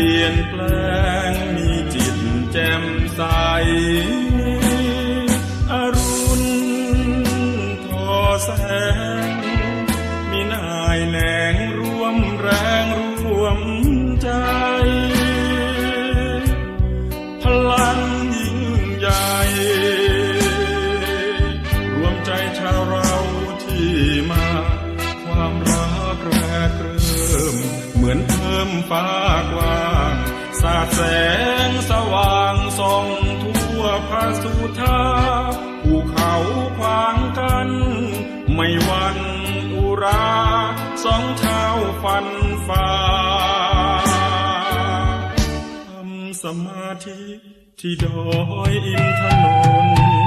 ลี่ยนแปลงมีจิตแจ่มใสอรุณทอแสง มีนายแหนงร่วมแรงร่วมใจ ฟ้ากว้างสาดแสงสว่างส่องทั่วพาสุธาภูเขาขวางกัน ไม่วันอุราสองเท้าฟันฝ่าทำสมาธิที่ดอยอินทนนท์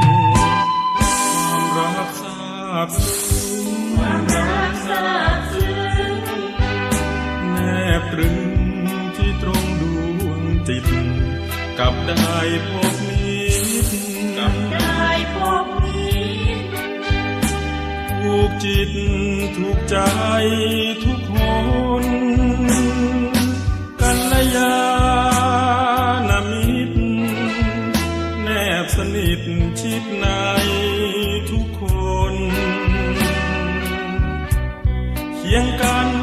กับได้พบมิตรกับได้พบมิตรถูกจิตถูกใจทุกคนกัลยาณมิตรแนบสนิทชิดในทุกคนเคียงกัน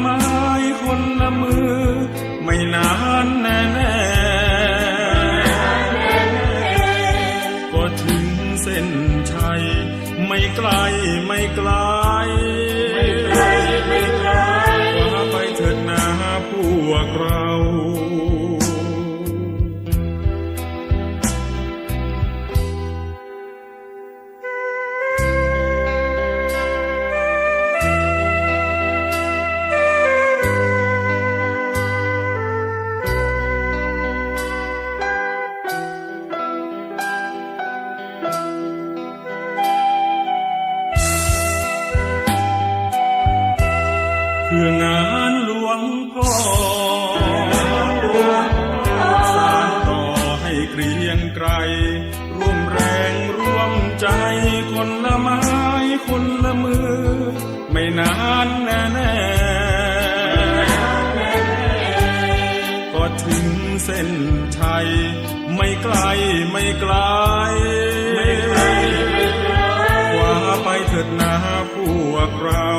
ไม้คนละมือ ไม่นานแน่แน่ก็ถึงเส้นชัย ไม่ไกลไม่ไกล เพื่องานหลวงพ่อสานต่อให้เกรียงไกรร่วมแรงร่วมใจคนละไม้คนละมือ ไม่นานแน่แน่ก็ถึงเส้นชัยไม่ไกลไม่ไกลไม่ไกลไม่ไกลว่าไปเถิดนาพวกเรา